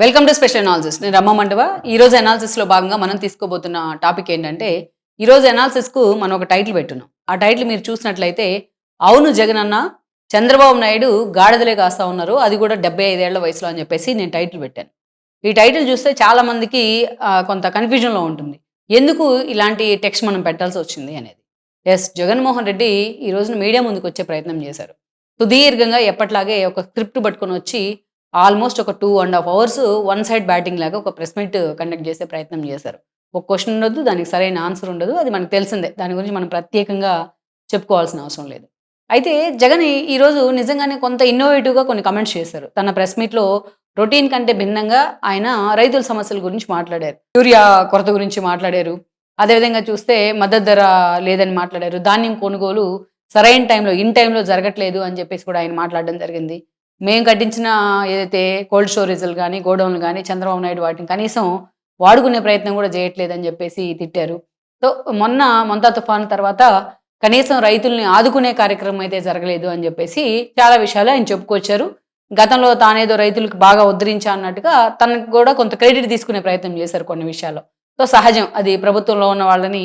Welcome to special analysis నేను రమ్మ మండవ ఈ రోజు అనాలిసిస్లో భాగంగా మనం తీసుకోబోతున్న టాపిక్ ఏంటంటే ఈరోజు అనాలిసిస్కు మనం ఒక టైటిల్ పెట్టున్నాం. ఆ టైటిల్ మీరు చూసినట్లయితే అవును జగన్ అన్న చంద్రబాబు నాయుడు గాడిదలే కాస్తా ఉన్నారు. అది కూడా డెబ్బై ఐదేళ్ళ వయసులో అని చెప్పేసి నేను టైటిల్ పెట్టాను. ఈ టైటిల్ చూస్తే చాలామందికి కొంత కన్ఫ్యూజన్లో ఉంటుంది. ఎందుకు ఇలాంటి టెక్స్ట్ మనం పెట్టాల్సి వచ్చింది అనేది? ఎస్ జగన్మోహన్ రెడ్డి ఈ రోజున మీడియా ముందుకు వచ్చే ప్రయత్నం చేశారు. సుదీర్ఘంగా ఎప్పట్లాగే ఒక స్క్రిప్ట్ పట్టుకొని వచ్చి ఆల్మోస్ట్ ఒక two and half hours one side batting లాగా ఒక ప్రెస్ మీట్ కండక్ట్ చేసే ప్రయత్నం చేశారు. ఒక క్వశ్చన్ ఉండదు దానికి సరైన ఆన్సర్ ఉండదు అది మనకు తెలిసిందే. దాని గురించి మనం ప్రత్యేకంగా చెప్పుకోవాల్సిన అవసరం లేదు. అయితే జగన్ ఈ- ఈరోజు నిజంగానే కొంత ఇన్నోవేటివ్గా కొన్ని కమెంట్స్ చేశారు. తన ప్రెస్ మీట్లో రొటీన్ కంటే భిన్నంగా ఆయన రైతుల సమస్యల గురించి మాట్లాడారు. యూరియా కొరత గురించి మాట్లాడారు. అదేవిధంగా చూస్తే మద్దతు ధర లేదని మాట్లాడారు. ధాన్యం కొనుగోలు సరైన టైంలో ఇన్ టైంలో జరగట్లేదు అని చెప్పేసి కూడా ఆయన మాట్లాడడం జరిగింది. మేము కట్టించిన ఏదైతే కోల్డ్ స్టోరేజ్లు కానీ గోడౌన్లు కానీ చంద్రబాబు నాయుడు వాటిని కనీసం వాడుకునే ప్రయత్నం కూడా చేయట్లేదని చెప్పేసి తిట్టారు. సో మొన్న మొంతా తుఫాను తర్వాత కనీసం రైతుల్ని ఆదుకునే కార్యక్రమం అయితే జరగలేదు అని చెప్పేసి చాలా విషయాలు ఆయన చెప్పుకొచ్చారు. గతంలో తానేదో రైతులకు బాగా ఉద్ధరించా అన్నట్టుగా తనకు కూడా కొంత క్రెడిట్ తీసుకునే ప్రయత్నం చేశారు కొన్ని విషయాల్లో. సో సహజం అది ప్రభుత్వంలో ఉన్న వాళ్ళని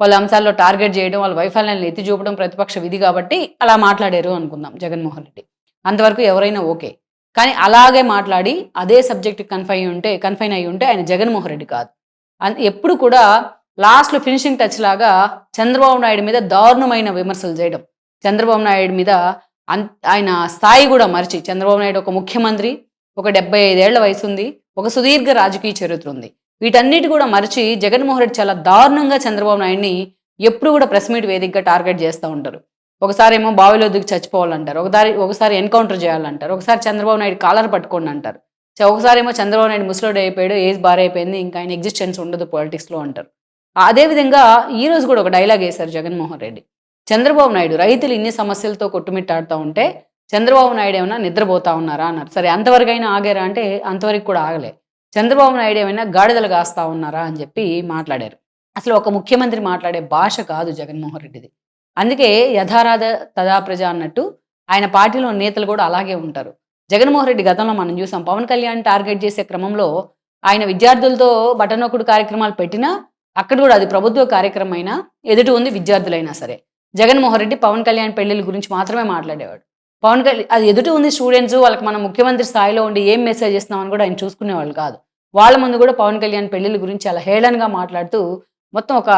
వాళ్ళ అంశాల్లో టార్గెట్ చేయడం వాళ్ళ వైఫల్యాన్ని ఎత్తి చూపడం ప్రతిపక్ష విధి కాబట్టి అలా మాట్లాడారు అనుకుందాం. జగన్మోహన్ రెడ్డి. అంతవరకు ఎవరైనా ఓకే. కానీ అలాగే మాట్లాడి అదే సబ్జెక్ట్ కన్ఫైన్ ఉంటే కన్ఫైన్ అయి ఉంటే ఆయన జగన్మోహన్ రెడ్డి కాదు. ఎప్పుడు కూడా లాస్ట్లో ఫినిషింగ్ టచ్ లాగా చంద్రబాబు నాయుడు మీద దారుణమైన విమర్శలు చేయడం. చంద్రబాబు నాయుడు మీద అన్- ఆయన స్థాయి కూడా మరిచి చంద్రబాబు నాయుడు ఒక ముఖ్యమంత్రి ఒక డెబ్బై ఐదేళ్ళ వయసు ఉంది ఒక సుదీర్ఘ రాజకీయ చరిత్ర ఉంది. వీటన్నిటి కూడా మరిచి జగన్మోహన్ రెడ్డి చాలా దారుణంగా చంద్రబాబు నాయుడిని ఎప్పుడు కూడా ప్రెస్ మీట్ వేదికగా టార్గెట్ చేస్తూ ఉంటారు. ఒకసారి ఏమో బావిలో దిగి చచ్చిపోవాలంటారు. ఒకసారి ఒకసారి ఎన్కౌంటర్ చేయాలంటారు. ఒకసారి చంద్రబాబు నాయుడు కాలర్ పట్టుకోండి అంటారు. చ- ఒకసారి ఏమో చంద్రబాబు నాయుడు ముసలోడు అయిపోయాడు ఏజ్ బార్ అయిపోయింది ఇంకా ఆయన ఎగ్జిస్టెన్స్ ఉండదు పాలిటిక్స్లో అంటారు. అదేవిధంగా ఈరోజు కూడా ఒక డైలాగ్ వేశారు జగన్మోహన్ రెడ్డి. చంద్రబాబు నాయుడు రైతులు ఇన్ని సమస్యలతో కొట్టుమిట్టాడుతూ ఉంటే చంద్రబాబు నాయుడు ఏమైనా నిద్రపోతా ఉన్నారా అన్నారు. సరే అంతవరకు అయినా ఆగారా అంటే అంతవరకు కూడా ఆగలే. చంద్రబాబు నాయుడు ఏమైనా గాడిదలు కాస్తా ఉన్నారా అని చెప్పి మాట్లాడారు. అసలు ఒక ముఖ్యమంత్రి మాట్లాడే భాష కాదు జగన్మోహన్ రెడ్డిది. అందుకే యథారాధ తదా ప్రజ అన్నట్టు ఆయన పార్టీలో నేతలు కూడా అలాగే ఉంటారు. జగన్మోహన్ రెడ్డి గతంలో మనం చూసాం పవన్ కళ్యాణ్ టార్గెట్ చేసే క్రమంలో ఆయన విద్యార్థులతో బటనొక్కుడు కార్యక్రమాలు పెట్టినా అక్కడ కూడా అది ప్రభుత్వ కార్యక్రమం అయినా ఎదుటి ఉంది విద్యార్థులైనా సరే. జగన్మోహన్ రెడ్డి పవన్ కళ్యాణ్ పెళ్ళిళ్ళ గురించి మాత్రమే మాట్లాడేవాడు. పవన్ కళ్యాణ్ అది ఎదుటి ఉంది స్టూడెంట్స్ వాళ్ళకి మనం ముఖ్యమంత్రి స్థాయిలో ఉండి ఏం మెసేజ్ ఇస్తున్నామని కూడా ఆయన చూసుకునేవాళ్ళు కాదు. వాళ్ళ ముందు కూడా పవన్ కళ్యాణ్ పెళ్ళిళ్ళ గురించి అలా హేళనగా మాట్లాడుతూ మొత్తం ఒక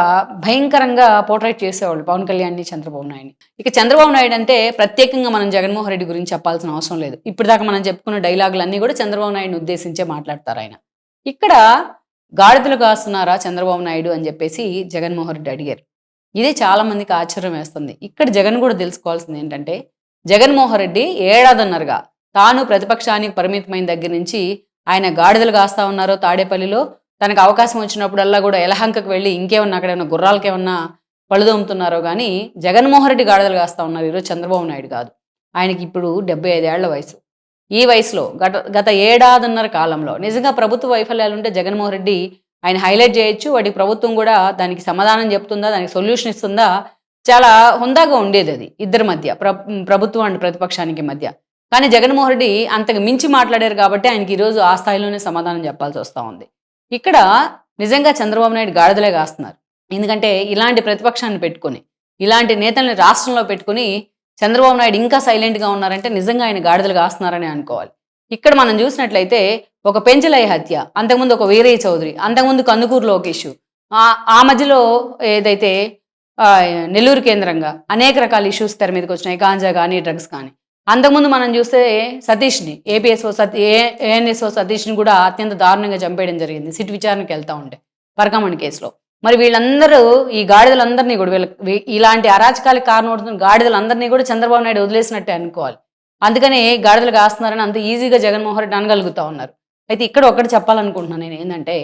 భయంకరంగా పోర్ట్రేట్ చేసేవాళ్ళు పవన్ కళ్యాణ్ని చంద్రబాబు నాయుడిని. ఇక చంద్రబాబు నాయుడు అంటే ప్రత్యేకంగా మనం జగన్మోహన్ రెడ్డి గురించి చెప్పాల్సిన అవసరం లేదు. ఇప్పటిదాకా మనం చెప్పుకున్న డైలాగులన్నీ కూడా చంద్రబాబు నాయుడిని ఉద్దేశించే మాట్లాడతారు ఆయన. ఇక్కడ గాడిదలు కాస్తున్నారా చంద్రబాబు నాయుడు అని చెప్పేసి జగన్మోహన్ రెడ్డి అడిగారు. ఇదే చాలా మందికి ఆశ్చర్యం వేస్తుంది. ఇక్కడ జగన్ కూడా తెలుసుకోవాల్సింది ఏంటంటే జగన్మోహన్ రెడ్డి ఏడాదిన్నరగా తాను ప్రతిపక్షానికి పరిమితమైన దగ్గర నుంచి ఆయన గాడిదలు కాస్తా ఉన్నారో తాడేపల్లిలో తనకు అవకాశం వచ్చినప్పుడల్లా కూడా ఎలహంకకు వెళ్ళి ఇంకేమన్నా అక్కడేమన్నా గుర్రాలకేమన్నా గుర్రాలకి కానీ జగన్మోహన్ రెడ్డి గాడిదలు కాస్తా ఉన్నారు ఈరోజు చంద్రబాబు నాయుడు కాదు. ఆయనకి ఇప్పుడు డెబ్బై ఐదేళ్ళ వయసు. ఈ వయసులో గత గత ఏడాదిన్నర కాలంలో నిజంగా ప్రభుత్వ వైఫల్యాలు ఉంటే జగన్మోహన్ రెడ్డి ఆయన హైలైట్ చేయొచ్చు. వాటి ప్రభుత్వం కూడా దానికి సమాధానం చెప్తుందా దానికి సొల్యూషన్ ఇస్తుందా? చాలా హుందాగా ఉండేది అది ఇద్దరి మధ్య ప్ర ప్రభుత్వం అండ్ ప్రతిపక్షానికి మధ్య. కానీ జగన్మోహన్ రెడ్డి అంతకు మించి మాట్లాడారు కాబట్టి ఆయనకి ఈరోజు ఆ స్థాయిలోనే సమాధానం చెప్పాల్సి వస్తూ ఉంది. ఇక్కడ నిజంగా చంద్రబాబు నాయుడు గాడిదలే కాస్తున్నారు. ఎందుకంటే ఇలాంటి ప్రతిపక్షాన్ని పెట్టుకొని ఇలాంటి నేతల్ని రాష్ట్రంలో పెట్టుకుని చంద్రబాబు నాయుడు ఇంకా సైలెంట్గా ఉన్నారంటే నిజంగా ఆయన గాడిదలు కాస్తున్నారని అనుకోవాలి. ఇక్కడ మనం చూసినట్లయితే ఒక పెంచలయ్య హత్య అంతకుముందు ఒక వీరయ్య చౌదరి అంతకుముందు కందుకూరు లోకేష్ ఆ- ఆ మధ్యలో ఏదైతే నెల్లూరు కేంద్రంగా అనేక రకాల ఇష్యూస్ తెర మీదకి వచ్చినాయి. గాంజా కానీ డ్రగ్స్ కానీ అంతకుముందు మనం చూస్తే సతీష్ని ఏపీఎస్ఓ సతీ ఏఎన్ఎస్ఓ సతీష్ని కూడా అత్యంత దారుణంగా చంపేయడం జరిగింది. సిట్ విచారణకి వెళ్తా ఉంటే పరకమణి కేసులో. మరి వీళ్ళందరూ ఈ గాడిదలందరినీ కూడా వీళ్ళ ఇలాంటి అరాచకాలకు కారణం గాడిదలందరినీ కూడా చంద్రబాబు నాయుడు వదిలేసినట్టే అనుకోవాలి. అందుకనే గాడిదలు కాస్తున్నారని అంత ఈజీగా జగన్మోహన్ రెడ్డి అనగలుగుతా ఉన్నారు. అయితే ఇక్కడ ఒకటి చెప్పాలనుకుంటున్నాను నేను ఏంటంటే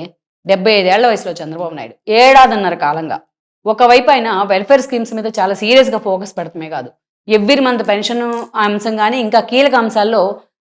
డెబ్బై ఐదేళ్ళ వయసులో చంద్రబాబు నాయుడు ఏడాదిన్నర కాలంగా ఒకవైపు ఆయన వెల్ఫేర్ స్కీమ్స్ మీద చాలా సీరియస్గా ఫోకస్ పెడతమే కాదు. ఎవ్రీ మంత్ పెన్షన్ అంశం కానీ ఇంకా కీలక అంశాల్లో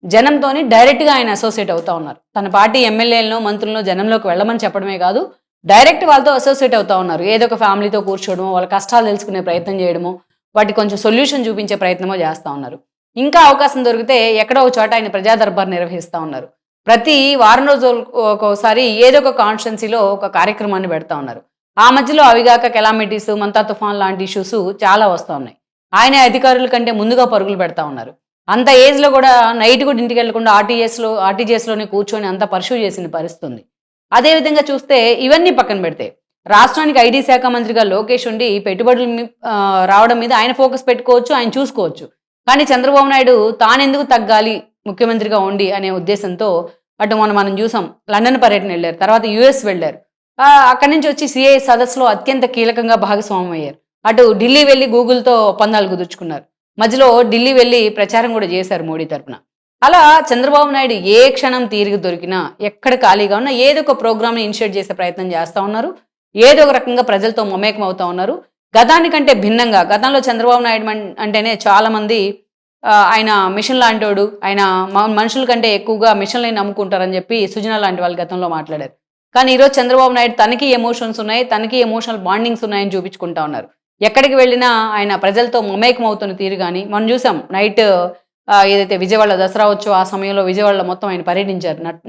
జనంతోని డైరెక్ట్గా ఆయన అసోసియేట్ అవుతా ఉన్నారు. తన పార్టీ ఎమ్మెల్యేలను మంత్రులను జనంలోకి వెళ్ళమని చెప్పడమే కాదు డైరెక్ట్ వాళ్ళతో అసోసియేట్ అవుతా ఉన్నారు. ఏదో ఒక ఫ్యామిలీతో కూర్చోవడమో వాళ్ళ కష్టాలు తెలుసుకునే ప్రయత్నం చేయడమో వాటి కొంచెం సొల్యూషన్ చూపించే ప్రయత్నమో చేస్తూ ఉన్నారు. ఇంకా అవకాశం దొరికితే ఎక్కడో ఒక చోట ఆయన ప్రజా దర్బార్ నిర్వహిస్తూ ఉన్నారు. ప్రతి వారం రోజులు ఒక్కోసారి ఏదో ఒక కాన్స్టిట్యున్సీలో ఒక కార్యక్రమాన్ని పెడతా ఉన్నారు. ఆ మధ్యలో అవిగాక కెలామిటీస్ మంతా తుఫాన్ లాంటి ఇష్యూస్ చాలా వస్తూ ఉన్నాయి. ఆయన అధికారుల కంటే ముందుగా పరుగులు పెడతా ఉన్నారు. అంత ఏజ్లో కూడా నైట్ కూడా ఇంటికి వెళ్ళకుండా ఆర్టీఎస్లో ఆర్టీజీఎస్లోనే కూర్చొని అంత పర్సూ చేసిన పరిస్థితి ఉంది అదేవిధంగా చూస్తే ఇవన్నీ పక్కన పెడితే రాష్ట్రానికి ఐటీ శాఖ మంత్రిగా లోకేష్ ఉండి పెట్టుబడులు రావడం మీద ఆయన ఫోకస్ పెట్టుకోవచ్చు ఆయన చూసుకోవచ్చు. కానీ చంద్రబాబు నాయుడు తానెందుకు తగ్గాలి ముఖ్యమంత్రిగా ఉండి అనే ఉద్దేశంతో అటు మనం మనం చూసాం లండన్ పర్యటన వెళ్ళారు తర్వాత యుఎస్ వెళ్ళారు. అక్కడి నుంచి వచ్చి సిఐ సదస్సులో అత్యంత కీలకంగా భాగస్వామ్యం అయ్యారు. అటు ఢిల్లీ వెళ్ళి గూగుల్తో ఒప్పందాలు కుదుర్చుకున్నారు. మధ్యలో ఢిల్లీ వెళ్ళి ప్రచారం కూడా చేశారు మోడీ తరపున. అలా చంద్రబాబు నాయుడు ఏ క్షణం తీరిగి దొరికినా ఎక్కడ ఖాళీగా ఉన్నా ఏదో ఒక ప్రోగ్రామ్ని ఇనిషియేట్ చేసే ప్రయత్నం చేస్తూ ఉన్నారు. ఏదో ఒక రకంగా ప్రజలతో మమేకం అవుతా ఉన్నారు. గతానికంటే భిన్నంగా గతంలో చంద్రబాబు నాయుడు అంటేనే చాలామంది ఆయన మిషన్ లాంటోడు ఆయన మనుషుల కంటే ఎక్కువగా మిషన్లని నమ్ముకుంటారని చెప్పి సుజనా లాంటి వాళ్ళు గతంలో మాట్లాడారు. కానీ ఈరోజు చంద్రబాబు నాయుడు తనకి ఎమోషన్స్ ఉన్నాయి తనకి ఎమోషనల్ బాండింగ్స్ ఉన్నాయని చూపించుకుంటా ఉన్నారు. ఎక్కడికి వెళ్ళినా ఆయన ప్రజలతో మమేకమవుతున్న తీరు కానీ మనం చూసాం నైట్ ఏదైతే విజయవాడ దసరా వచ్చో ఆ సమయంలో విజయవాడలో మొత్తం ఆయన పర్యటించారు నట్-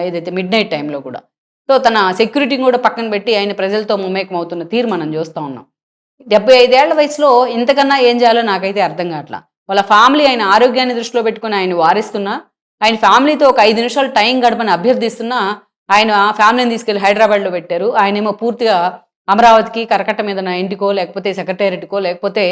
ఏదైతే మిడ్ నైట్ టైంలో కూడా. సో తన సెక్యూరిటీని కూడా పక్కన పెట్టి ఆయన ప్రజలతో మమేకం అవుతున్న తీరు మనం చూస్తూ ఉన్నాం. డెబ్బై ఐదేళ్ళ వయసులో ఇంతకన్నా ఏం చేయాలో నాకైతే అర్థం కావట్లా. వాళ్ళ ఫ్యామిలీ ఆయన ఆరోగ్యాన్ని దృష్టిలో పెట్టుకుని ఆయన వారిస్తున్నా ఆయన ఫ్యామిలీతో ఒక ఐదు నిమిషాలు టైం గడపని అభ్యర్థిస్తున్నా ఆయన ఫ్యామిలీని తీసుకెళ్ళి హైదరాబాద్లో పెట్టారు ఆయనేమో పూర్తిగా అమరావతికి కరకట్ట మీద నా ఇంటికో లేకపోతే సెక్రటేరియట్కో లేకపోతే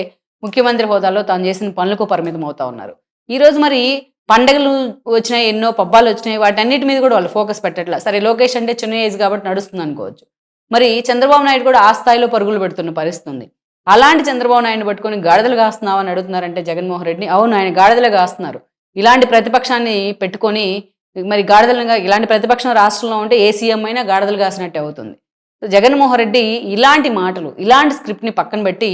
ముఖ్యమంత్రి హోదాలో తాను చేసిన పనులకు పరిమితం అవుతా ఉన్నారు ఈరోజు మరి పండగలు వచ్చినాయి ఎన్నో పబ్బాలు వచ్చినాయి వాటన్నిటి మీద కూడా వాళ్ళు ఫోకస్ పెట్టట్లా. సరే లోకేష్ అంటే చిన్న ఏజ్ కాబట్టి నడుస్తుంది అనుకోవచ్చు. మరి చంద్రబాబు నాయుడు కూడా ఆ స్థాయిలో పరుగులు పెడుతున్న పరిస్థితి ఉంది అలాంటి చంద్రబాబు నాయుడు పట్టుకొని గాడిదలు కాస్తున్నావు అని అడుగుతున్నారంటే జగన్మోహన్ రెడ్డిని అవును ఆయన గాడిదలు కాస్తున్నారు. ఇలాంటి ప్రతిపక్షాన్ని పెట్టుకొని మరి గాడిదలుగా ఇలాంటి ప్రతిపక్షం రాష్ట్రంలో ఉంటే ఏ సీఎం అయినా గాడిదలు కాసినట్టే అవుతుంది. సో జగన్మోహన్ రెడ్డి ఇలాంటి మాటలు ఇలాంటి స్క్రిప్ట్ని పక్కన పెట్టి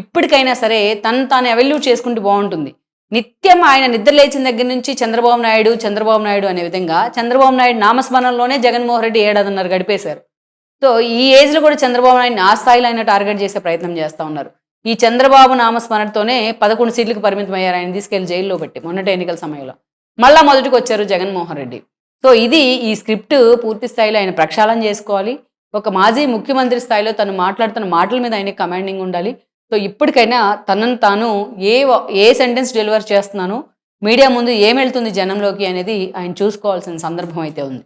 ఇప్పటికైనా సరే తను తాను అవెల్యూ చేసుకుంటూ బాగుంటుంది. నిత్యం ఆయన నిద్ర లేచిన దగ్గర నుంచి చంద్రబాబు నాయుడు చంద్రబాబు నాయుడు అనే విధంగా చంద్రబాబు నాయుడు నామస్మరణలోనే జగన్మోహన్ రెడ్డి ఏడాదిన్నర గడిపేశారు. సో ఈ ఏజ్లో కూడా చంద్రబాబు నాయుడిని ఆ స్థాయిలో ఆయన టార్గెట్ చేసే ప్రయత్నం చేస్తూ ఉన్నారు. ఈ చంద్రబాబు నామస్మరణతోనే పదకొండు సీట్లకు పరిమితం అయ్యారు. ఆయన తీసుకెళ్ళి జైల్లో పెట్టి మొన్నటి ఎన్నికల సమయంలో. మళ్ళా మొదటికి వచ్చారు జగన్మోహన్ రెడ్డి. సో ఇది ఈ స్క్రిప్ట్ పూర్తి స్థాయిలో ఆయన ప్రక్షాళన చేసుకోవాలి. ఒక మాజీ ముఖ్యమంత్రి స్థాయిలో తను మాట్లాడుతున్న మాటల మీద ఆయన కమాండింగ్ ఉండాలి. సో ఇప్పటికైనా తనను తాను ఏ ఏ సెంటెన్స్ డెలివర్ చేస్తున్నానో మీడియా ముందు ఏం వెళ్తుంది జనంలోకి అనేది ఆయన చూసుకోవాల్సిన సందర్భం అయితే ఉంది.